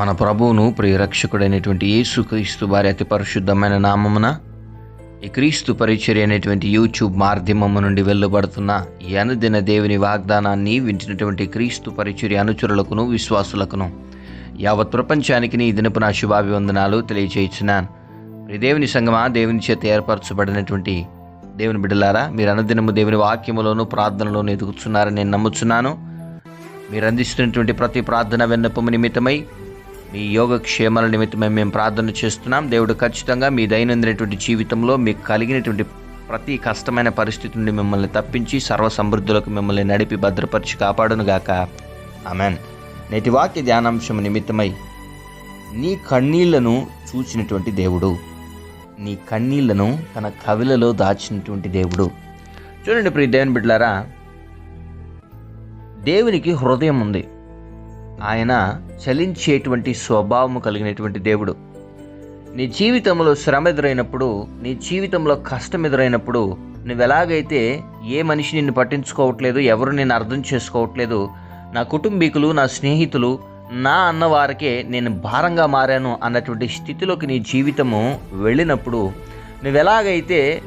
మన ప్రభువును ప్రియరక్షకుడైనటువంటి యేసుక్రీస్తు వారి అతి పరిశుద్ధమైన నామమున ఈ క్రీస్తు పరిచర్య అనేటువంటి యూట్యూబ్ మాధ్యమము నుండి వెళ్ళబడుతున్న ఈ అనుదిన దేవుని వాగ్దానాన్ని వింటున్నటువంటి క్రీస్తు పరిచర్య అనుచరులకును విశ్వాసులకును యావత్ ప్రపంచానికి నీ దినపు నా శుభాభివందనాలు తెలియచేయించున్నాను. ఈ దేవుని సంగమా దేవుని చేత ఏర్పరచబడినటువంటి దేవుని బిడ్డలారా మీరు అనుదినము దేవుని వాక్యములోను ప్రార్థనలోను ఎదుగుతున్నారని నేను నమ్ముచున్నాను. మీరు అందిస్తున్నటువంటి ప్రతి ప్రార్థన విన్నపము నిమిత్తమై మీ యోగక్షేమాల నిమిత్తమే మేము ప్రార్థన చేస్తున్నాం. దేవుడు ఖచ్చితంగా మీ దైనందినటువంటి జీవితంలో మీకు కలిగినటువంటి ప్రతి కష్టమైన పరిస్థితి నుండి మిమ్మల్ని తప్పించి సర్వ సమృద్ధులకు మిమ్మల్ని నడిపి భద్రపరిచి కాపాడునుగాక ఆమెన్. నేటి వాక్య ధ్యానాంశం నిమిత్తమై నీ కన్నీళ్ళను చూచినటువంటి దేవుడు. నీ కన్నీళ్ళను తన కవిలలో దాచినటువంటి దేవుడు. చూడండి ప్రియ దేవుని బిడ్డలారా దేవునికి హృదయం ఉంది. ఆయన చలించేటువంటి స్వభావము కలిగినటువంటి దేవుడు. నీ జీవితంలో శ్రమ ఎదురైనప్పుడు నీ జీవితంలో కష్టం ఎదురైనప్పుడు నువ్వు ఎలాగైతే ఏ మనిషి నిన్ను పట్టించుకోవట్లేదు ఎవరు నేను అర్థం చేసుకోవట్లేదు నా కుటుంబీకులు నా స్నేహితులు నా అన్నవారికే నేను భారంగా మారాను అన్నటువంటి స్థితిలోకి నీ జీవితము వెళ్ళినప్పుడు నువ్వు ఎలాగైతే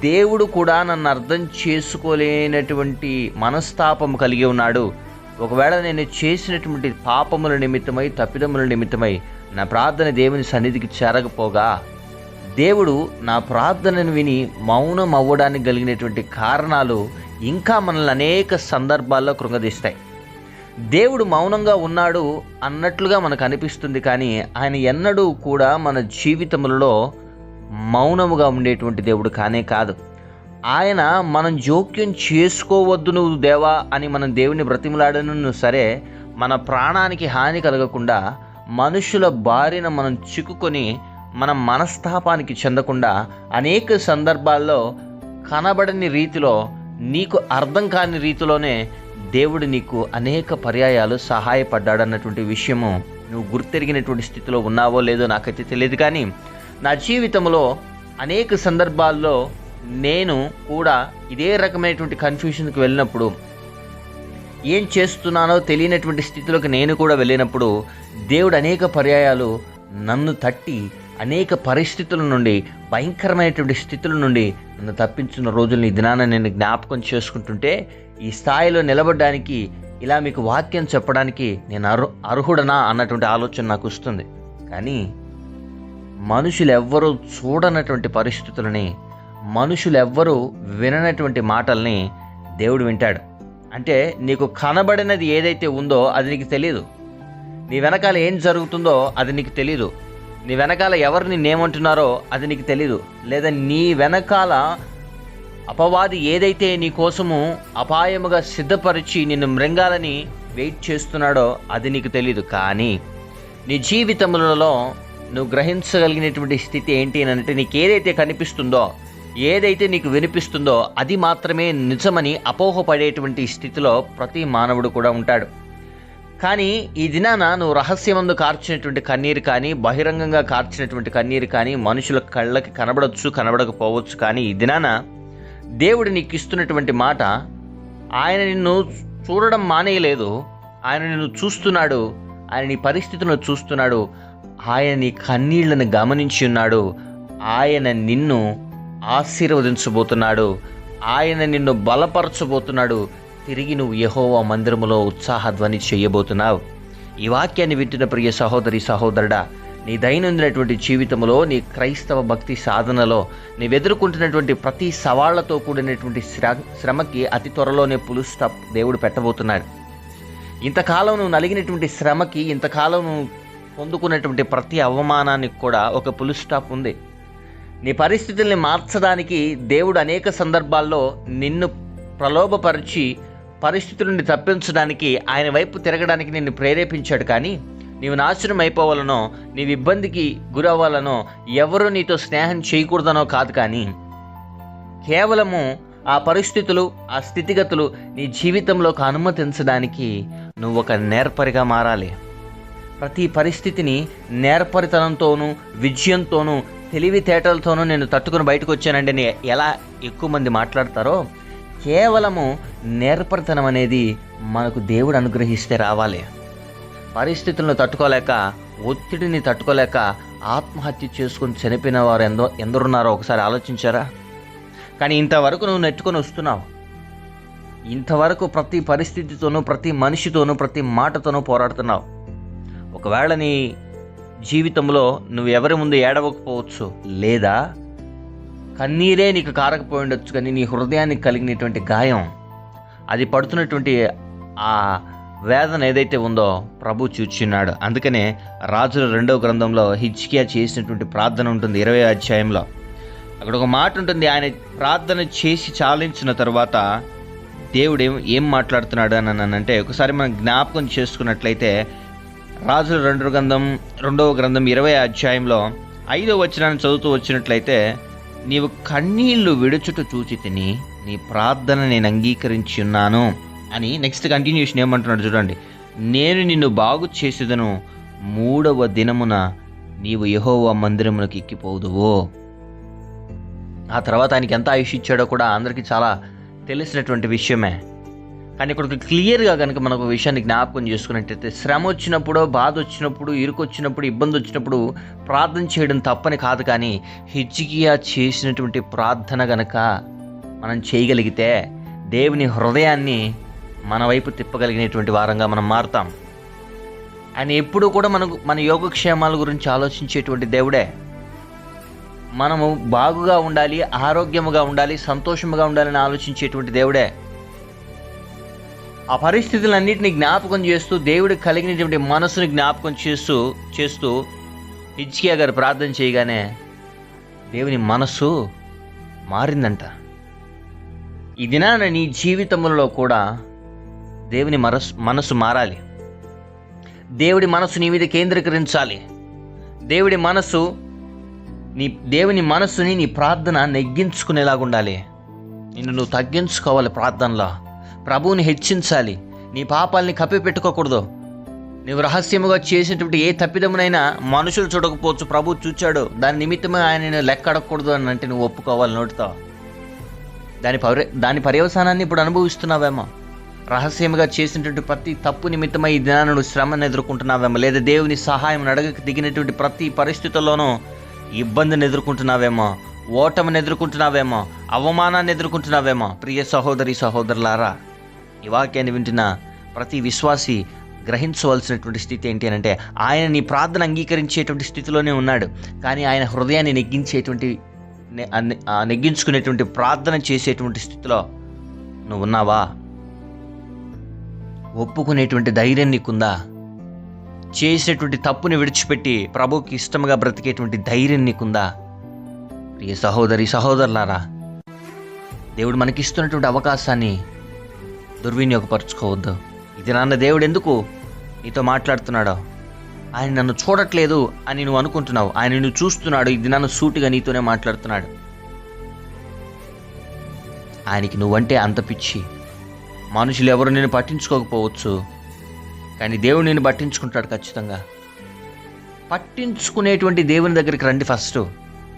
దేవుడు కూడా నన్ను అర్థం చేసుకోలేనటువంటి మనస్తాపం కలిగి ఉన్నాడు ఒకవేళ నేను చేసినటువంటి పాపముల నిమిత్తమై తప్పిదముల నిమిత్తమై నా ప్రార్థన దేవుని సన్నిధికి చేరకపోగా దేవుడు నా ప్రార్థనను విని మౌనం అవ్వడానికి కలిగినటువంటి కారణాలు ఇంకా మనల్ని అనేక సందర్భాల్లో కృంగదీస్తాయి. దేవుడు మౌనంగా ఉన్నాడు అన్నట్లుగా మనకు అనిపిస్తుంది కానీ ఆయన ఎన్నడూ కూడా మన జీవితములలో మౌనముగా ఉండేటువంటి దేవుడు కానే కాదు. ఆయన మనం జోక్యం చేసుకోవద్దు నువ్వు దేవా అని మనం దేవుని బ్రతిమలాడను సరే మన ప్రాణానికి హాని కలగకుండా మనుషుల బారిన మనం చిక్కుకొని మన మనస్తాపానికి చెందకుండా అనేక సందర్భాల్లో కనబడని రీతిలో నీకు అర్థం కాని రీతిలోనే దేవుడు నీకు అనేక పర్యాయాలు సహాయపడ్డాడన్నటువంటి విషయము నువ్వు గుర్తెరిగినటువంటి స్థితిలో ఉన్నావో లేదో నాకైతే తెలియదు కానీ నా జీవితంలో అనేక సందర్భాల్లో నేను కూడా ఇదే రకమైనటువంటి కన్ఫ్యూషన్కి వెళ్ళినప్పుడు ఏం చేస్తున్నానో తెలియనటువంటి స్థితిలోకి నేను కూడా వెళ్ళినప్పుడు దేవుడు అనేక పర్యాయాలు నన్ను తట్టి అనేక పరిస్థితుల నుండి భయంకరమైనటువంటి స్థితుల నుండి నన్ను తప్పించిన రోజుల్ని దినాన నేను జ్ఞాపకం చేసుకుంటుంటే ఈ స్థాయిలో నిలబడడానికి ఇలా మీకు వాక్యం చెప్పడానికి నేను అర్హు అర్హుడనా అన్నటువంటి ఆలోచన నాకు వస్తుంది. కానీ మనుషులు ఎవ్వరూ చూడనటువంటి పరిస్థితులని మనుషులెవ్వరూ విననటువంటి మాటల్ని దేవుడు వింటాడు. అంటే నీకు కనబడినది ఏదైతే ఉందో అది నీకు తెలియదు నీ వెనకాల ఏం జరుగుతుందో అది నీకు తెలియదు నీ వెనకాల ఎవరు నిన్నేమంటున్నారో అది నీకు తెలీదు. లేదా నీ వెనకాల అపవాది ఏదైతే నీ కోసము అపాయముగా సిద్ధపరిచి నిన్ను మృంగాలని వెయిట్ చేస్తున్నాడో అది నీకు తెలియదు కానీ నీ జీవితములలో నువ్వు గ్రహించగలిగినటువంటి స్థితి ఏంటి అని అంటే నీకు ఏదైతే కనిపిస్తుందో ఏదైతే నీకు వినిపిస్తుందో అది మాత్రమే నిజమని అపోహపడేటువంటి స్థితిలో ప్రతి మానవుడు కూడా ఉంటాడు. కానీ ఈ దినాన నువ్వు రహస్యమందు కార్చినటువంటి కన్నీరు కానీ బహిరంగంగా కార్చినటువంటి కన్నీరు కానీ మనుషుల కళ్ళకి కనబడవచ్చు కనబడకపోవచ్చు. కానీ ఈ దినాన దేవుడు నీకు ఇస్తున్నటువంటి మాట ఆయన నిన్ను చూడడం మానేయలేదు ఆయన నిన్ను చూస్తున్నాడు ఆయన నీ పరిస్థితులను చూస్తున్నాడు ఆయన నీ కన్నీళ్ళను గమనించి ఉన్నాడు ఆయన నిన్ను ఆశీర్వదించబోతున్నాడు. ఆయన నిన్ను బలపరచబోతున్నాడు. తిరిగి నువ్వు యహోవా మందిరములో ఉత్సాహధ్వని చేయబోతున్నావు. ఈ వాక్యాన్ని వింటున్న ప్రియ సహోదరి సహోదరుడా నీ దైనందినటువంటి జీవితంలో నీ క్రైస్తవ భక్తి సాధనలో నీవెదుర్కొంటున్నటువంటి ప్రతి సవాళ్ళతో కూడినటువంటి శ్ర శ్రమకి అతి త్వరలోనే పులుస్త స్టాప్ దేవుడు పెట్టబోతున్నాడు. ఇంతకాలం నువ్వు నలిగినటువంటి శ్రమకి ఇంతకాలం నువ్వు పొందుకున్నటువంటి ప్రతి అవమానానికి కూడా ఒక పులు స్టాప్ ఉంది. నీ పరిస్థితుల్ని మార్చడానికి దేవుడు అనేక సందర్భాల్లో నిన్ను ప్రలోభపరిచి పరిస్థితుల నుండి తప్పించడానికి ఆయన వైపు తిరగడానికి నిన్ను ప్రేరేపించాడు. కానీ నీవు నాశనం అయిపోవాలనో నీవు ఇబ్బందికి గురవ్వాలనో ఎవరు నీతో స్నేహం చేయకూడదనో కాదు కానీ కేవలము ఆ పరిస్థితులు ఆ స్థితిగతులు నీ జీవితంలోకి అనుమతించడానికి నువ్వు ఒక నేర్పరిగా మారాలి. ప్రతి పరిస్థితిని నేర్పరితనంతోనూ విజయంతోనూ తెలివితేటలతోనూ నేను తట్టుకుని బయటకు వచ్చానండి ఎలా ఎక్కువ మంది మాట్లాడతారో కేవలము నేర్పరితనం అనేది మనకు దేవుడు అనుగ్రహిస్తే రావాలి. పరిస్థితులను తట్టుకోలేక ఒత్తిడిని తట్టుకోలేక ఆత్మహత్య చేసుకొని చనిపోయిన వారు ఎందో ఎందరున్నారో ఒకసారి ఆలోచించారా? కానీ ఇంతవరకు నువ్వు నెట్టుకొని వస్తున్నావు. ఇంతవరకు ప్రతి పరిస్థితితోనూ ప్రతి మనిషితోనూ ప్రతి మాటతోనూ పోరాడుతున్నావు. ఒకవేళ నీ జీవితంలో నువ్వు ఎవరి ముందు ఏడవకపోవచ్చు లేదా కన్నీరే నీకు కారకపోయి ఉండొచ్చు కానీ నీ హృదయానికి కలిగినటువంటి గాయం అది పడుతున్నటువంటి ఆ వేదన ఏదైతే ఉందో ప్రభు చూచున్నాడు అందుకనే రాజుల రెండవ గ్రంథంలో హిజ్కియా చేసినటువంటి ప్రార్థన ఉంటుంది ఇరవై అధ్యాయంలో. అక్కడ ఒక మాట ఉంటుంది ఆయన ప్రార్థన చేసి చాలించిన తర్వాత దేవుడు ఏం ఏం మాట్లాడుతున్నాడు అని అంటే ఒకసారి మనం జ్ఞాపకం చేసుకున్నట్లయితే రాజుల రెండవ గ్రంథం రెండవ గ్రంథం ఇరవై అధ్యాయంలో ఐదో వచనాన్ని చదువుతూ వచ్చినట్లయితే నీవు కన్నీళ్ళు విడుచుట చూచి తిని నీ ప్రార్థన నేను అంగీకరించి ఉన్నాను. అని నెక్స్ట్ కంటిన్యూషన్ ఏమంటున్నాడు చూడండి. నేను నిన్ను బాగు చేసేదను మూడవ దినమున నీవు యహోవ మందిరమునకు ఎక్కిపోదువు. ఆ తర్వాత ఆయనకి ఎంత ఆయుష్ ఇచ్చాడో కూడా అందరికీ చాలా తెలిసినటువంటి విషయమే. కానీ ఇక్కడ క్లియర్గా కనుక మనకు ఒక విషయాన్ని జ్ఞాపకం చేసుకున్నట్టయితే శ్రమ వచ్చినప్పుడు బాధ వచ్చినప్పుడు ఇరుకు వచ్చినప్పుడు ఇబ్బంది వచ్చినప్పుడు ప్రార్థన చేయడం తప్పని కాదు కానీ హిజ్కియా చేసినటువంటి ప్రార్థన గనక మనం చేయగలిగితే దేవుని హృదయాన్ని మన వైపు తిప్పగలిగినటువంటి వారంగా మనం మారుతాం. ఆయన ఎప్పుడూ కూడా మనకు మన యోగక్షేమాల గురించి ఆలోచించేటువంటి దేవుడే. మనము బాగుగా ఉండాలి ఆరోగ్యముగా ఉండాలి సంతోషముగా ఉండాలని ఆలోచించేటువంటి దేవుడే. ఆ పరిస్థితులన్నింటినీ జ్ఞాపకం చేస్తూ దేవుడికి కలిగినటువంటి మనసుని జ్ఞాపకం చేస్తూ చేస్తూ హిజ్కియా గారు ప్రార్థన చేయగానే దేవుని మనస్సు మారిందంట. ఈ దినాన నీ జీవితంలో కూడా దేవుని మనసు మనసు మారాలి. దేవుడి మనసు నీ మీద కేంద్రీకరించాలి. దేవుడి మనసు నీ దేవుని మనస్సుని నీ ప్రార్థన నెగ్గించుకునేలాగా ఉండాలి నిన్ను నువ్వు తగ్గించుకోవాలి ప్రార్థనలో. ప్రభువుని హెచ్చించాలి. నీ పాపాలని కప్పిపెట్టుకోకూడదు. నువ్వు రహస్యముగా చేసినటువంటి ఏ తప్పిదమునైనా మనుషులు చూడకపోవచ్చు. ప్రభు చూచాడు. దాని నిమిత్తమే ఆయన లెక్క అడగకూడదు అని అంటే నువ్వు ఒప్పుకోవాలి నోటితో. దాని పరి దాని పర్యవసానాన్ని ఇప్పుడు అనుభవిస్తున్నావేమో. రహస్యముగా చేసినటువంటి ప్రతి తప్పు నిమిత్తమై ఈ దినాన్ని నువ్వు శ్రమను ఎదుర్కొంటున్నావేమో. లేదా దేవుని సహాయం అడగక దిగినటువంటి ప్రతి పరిస్థితుల్లోనూ ఇబ్బందిని ఎదుర్కొంటున్నావేమో. ఓటమిని ఎదుర్కొంటున్నావేమో. అవమానాన్ని ఎదుర్కొంటున్నావేమో. ప్రియ సహోదరి సహోదరులారా ఈ వాక్యాన్ని వింటున్న ప్రతి విశ్వాసి గ్రహించవలసినటువంటి స్థితి ఏంటి అని అంటే ఆయన నీ ప్రార్థన అంగీకరించేటువంటి స్థితిలోనే ఉన్నాడు. కానీ ఆయన హృదయాన్ని నెగ్గించేటువంటి నెగ్గించుకునేటువంటి ప్రార్థన చేసేటువంటి స్థితిలో నువ్వు ఉన్నావా? ఒప్పుకునేటువంటి ధైర్యం నీకుందా? చేసేటువంటి తప్పుని విడిచిపెట్టి ప్రభుకి ఇష్టంగా బ్రతికేటువంటి ధైర్యం నీకుందా? ప్రియ సహోదరి సహోదరులారా దేవుడు మనకిస్తున్నటువంటి అవకాశాన్ని దుర్వినియోగపరచుకోవద్దు. ఇది నాన్న దేవుడు ఎందుకు నీతో మాట్లాడుతున్నాడో? ఆయన నన్ను చూడట్లేదు అని నువ్వు అనుకుంటున్నావు. ఆయన నువ్వు చూస్తున్నాడు. ఇది నన్ను సూటిగా నీతోనే మాట్లాడుతున్నాడు. ఆయనకి నువ్వంటే అంత పిచ్చి. మనుషులు ఎవరు నేను పట్టించుకోకపోవచ్చు. కానీ దేవుడు నేను పట్టించుకుంటాడు ఖచ్చితంగా. పట్టించుకునేటువంటి దేవుని దగ్గరికి రండి ఫస్ట్.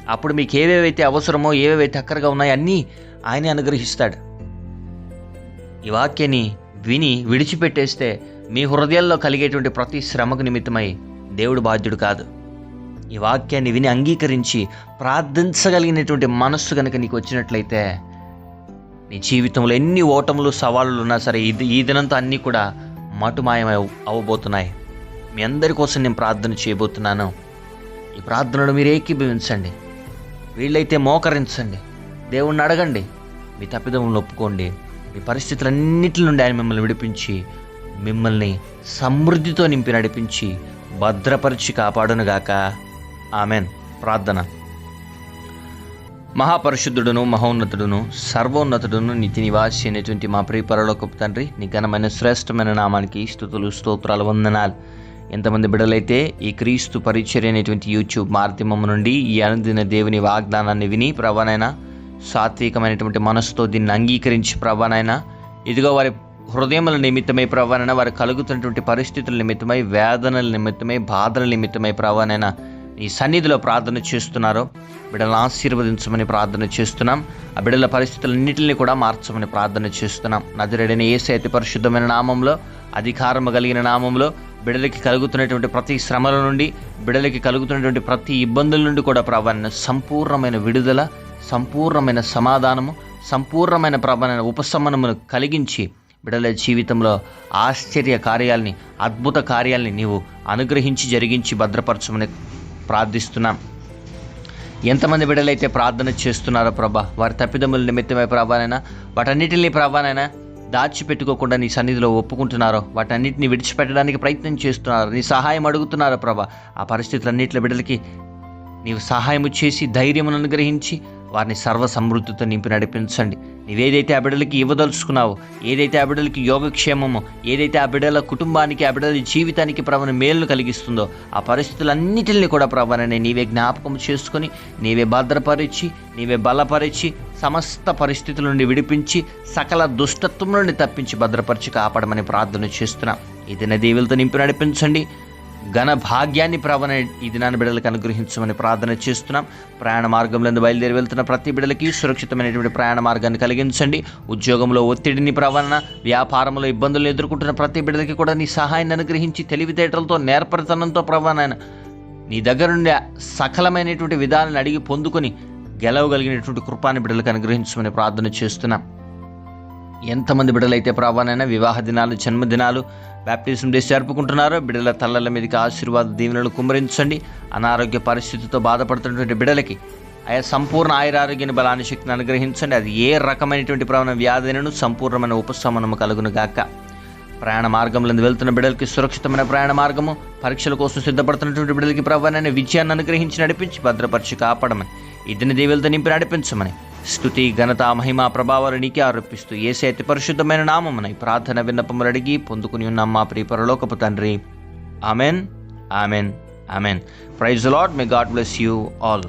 అప్పుడు మీకు ఏవేవైతే అవసరమో ఏవేవైతే అక్కరగా ఉన్నాయో అన్నీ ఆయనే అనుగ్రహిస్తాడు. ఈ వాక్యాన్ని విని విడిచిపెట్టేస్తే మీ హృదయాల్లో కలిగేటువంటి ప్రతి శ్రమకు నిమిత్తమై దేవుడు బాధ్యుడు కాదు. ఈ వాక్యాన్ని విని అంగీకరించి ప్రార్థించగలిగినటువంటి మనస్సు కనుక నీకు వచ్చినట్లయితే నీ జీవితంలో ఎన్ని ఓటములు సవాళ్ళు ఉన్నా సరే ఇది ఈ దినంతో అన్నీ కూడా మటుమాయం అవ్వబోతున్నాయి మీ అందరి కోసం నేను ప్రార్థన చేయబోతున్నాను. ఈ ప్రార్థనలో మీరు ఏకీభవించండి. వీళ్ళైతే మోకరించండి. దేవుణ్ణి అడగండి. మీ తప్పిదములను ఒప్పుకోండి. మీ పరిస్థితులన్నిటి నుండి ఆయన మిమ్మల్ని విడిపించి మిమ్మల్ని సమృద్ధితో నింపి నడిపించి భద్రపరిచి కాపాడునుగాక. ఆమెన్. ప్రార్థన. మహాపరిశుద్ధుడును మహోన్నతుడును సర్వోన్నతుడును నిత్య నివాసి అయినటువంటి మా ప్రియ పరలోకపు తండ్రి నీ ఘనమైన శ్రేష్టమైన నామానికి స్థుతులు స్తోత్రాలు వందనాలు. ఎంతమంది బిడలైతే ఈ క్రీస్తు పరిచర్య అనేటువంటి యూట్యూబ్ మాధ్యమం నుండి ఈ అనుదిన దేవుని వాగ్దానాన్ని విని ప్రవణైనా సాత్వికమైనటువంటి మనసుతో దీన్ని అంగీకరించి ప్రభానైనా ఇదిగో వారి హృదయముల నిమిత్తమై ప్రభానైనా వారు కలుగుతున్నటువంటి పరిస్థితుల నిమిత్తమై వేదనల నిమిత్తమై బాధల నిమిత్తమై ప్రభానైనా ఈ సన్నిధిలో ప్రార్థన చేస్తున్నారో. బిడ్డలను ఆశీర్వదించమని ప్రార్థన చేస్తున్నాం. ఆ బిడ్డల పరిస్థితులన్నింటినీ కూడా మార్చమని ప్రార్థన చేస్తున్నాం. నజరేడైన ఏసే అతి పరిశుద్ధమైన నామంలో అధికారము కలిగిన నామంలో బిడలకి కలుగుతున్నటువంటి ప్రతి శ్రమల నుండి బిడలకి కలుగుతున్నటువంటి ప్రతి ఇబ్బందుల నుండి కూడా ప్రభాన సంపూర్ణమైన విడుదల సంపూర్ణమైన సమాధానము సంపూర్ణమైన ప్రభాన ఉపశమనమును కలిగించి బిడ్డల జీవితంలో ఆశ్చర్య కార్యాలని అద్భుత కార్యాలని నీవు అనుగ్రహించి జరిగించి భద్రపరచమని ప్రార్థిస్తున్నాం. ఎంతమంది బిడ్డలైతే ప్రార్థన చేస్తున్నారో ప్రభా వారి తప్పిదముల నిమిత్తమై ప్రభానైనా వాటన్నిటిని ప్రభానైనా దాచిపెట్టుకోకుండా నీ సన్నిధిలో ఒప్పుకుంటున్నారో వాటన్నిటిని విడిచిపెట్టడానికి ప్రయత్నం చేస్తున్నారు నీ సహాయం అడుగుతున్నారో ప్రభా ఆ పరిస్థితులన్నింటిలో బిడ్డలకి నీవు సహాయము చేసి ధైర్యమును అనుగ్రహించి వారిని సర్వ సమృద్ధితో నింపి నడిపించండి. నీవేదైతే ఆ బిడ్డలకి ఇవ్వదలుచుకున్నావో ఏదైతే ఆ బిడ్డలకి యోగక్షేమమో ఏదైతే ఆ బిడ్డల కుటుంబానికి ఆ బిడ్డల జీవితానికి ప్రభుని మేలును కలిగిస్తుందో ఆ పరిస్థితులన్నిటిని కూడా ప్రభానని నీవే జ్ఞాపకం చేసుకొని నీవే భద్రపరిచి నీవే బలపరిచి సమస్త పరిస్థితుల నుండి విడిపించి సకల దుష్టత్వం నుండి తప్పించి భద్రపరిచి కాపాడమని ప్రార్థన చేస్తున్నాం. ఈ దిన దీవులతో నింపి నడిపించండి. ఘన భాగ్యాన్ని ప్రవణ ఈ దినాన్ని బిడ్డలకు అనుగ్రహించమని ప్రార్థన చేస్తున్నాం. ప్రయాణ మార్గంలో బయలుదేరి వెళ్తున్న ప్రతి బిడ్డలకి సురక్షితమైనటువంటి ప్రయాణ మార్గాన్ని కలిగించండి. ఉద్యోగంలో ఒత్తిడిని ప్రవణ వ్యాపారంలో ఇబ్బందులు ఎదుర్కొంటున్న ప్రతి బిడ్డలకి కూడా నీ సహాయాన్ని అనుగ్రహించి తెలివితేటలతో నేర్పరితనంతో ప్రవణ నీ దగ్గర నుండి సకలమైనటువంటి విధానాన్ని అడిగి పొందుకొని గెలవగలిగినటువంటి కృపాన్ని బిడ్డలకు అనుగ్రహించమని ప్రార్థన చేస్తున్నాం. ఎంతమంది బిడ్డలైతే ప్రభానైనా వివాహ దినాలు జన్మదినాలు బ్యాప్టిజం డేస్ జరుపుకుంటున్నారో బిడ్డల తల్లల మీదకి ఆశీర్వాద దీవెనలు కుమ్మరించండి. అనారోగ్య పరిస్థితితో బాధపడుతున్నటువంటి బిడ్డలకి ఆయా సంపూర్ణ ఆయురారోగ్యాన్ని బలాన్ని శక్తిని అనుగ్రహించండి. అది ఏ రకమైనటువంటి ప్రవణ వ్యాధినను సంపూర్ణమైన ఉపశమనము కలుగును గాక. ప్రయాణ మార్గంలో వెళ్తున్న బిడ్డలకి సురక్షితమైన ప్రయాణ మార్గము పరీక్షల కోసం సిద్ధపడుతున్నటువంటి బిడ్డలకి ప్రభావాన్ని విజయాన్ని అనుగ్రహించి నడిపించి భద్రపరిచి కాపాడమని ఇద్దరిని దేవులతో నింపి నడిపించమని స్థుతి ఘనత మహిమ ప్రభావాలు నీకే ఆరోపిస్తూ ఏసే అతి పరిశుద్ధమైన నామమునై ప్రార్థన విన్నపములు అడిగి పొందుకుని ఉన్నాం మా ప్రియ పరలోకపు తండ్రి. Amen amen amen. Praise lord may God bless you all